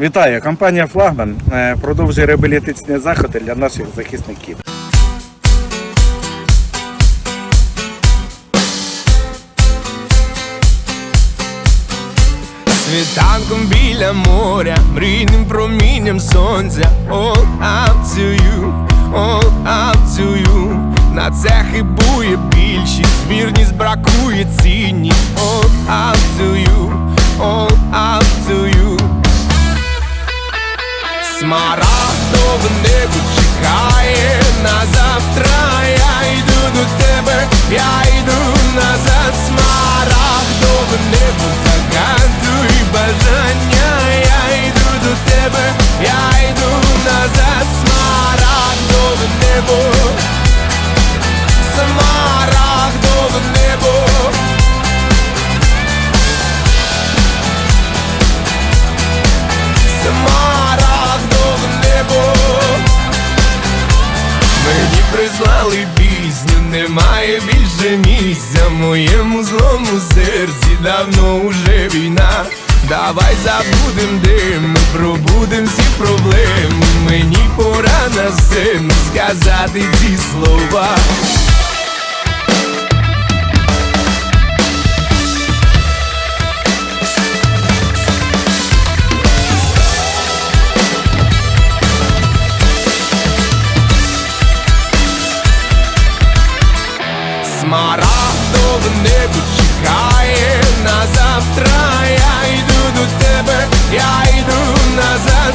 Вітаю! Компанія Флагман е, продовжує реабілітаційні заходи для наших захисників. Світанком біля моря, мрійним промінням сонця All up to you, all up to you На це хибує більшість, вірність бракує цінність All up to you, я йду назад Смарагдове небо загадуй бажання Я йду до тебе, я йду назад Смарагдове небо. Смарагдове небо. Смарагдове небо. Мені прислали пісню, немає більше місця В моєму злому серці. Давно уже війна. Давай забудем дим, ми пробудем всі проблеми. Мені пора на син сказати ці слова Смарагдове небо чекає на завтра Я йду до тебе, я йду назад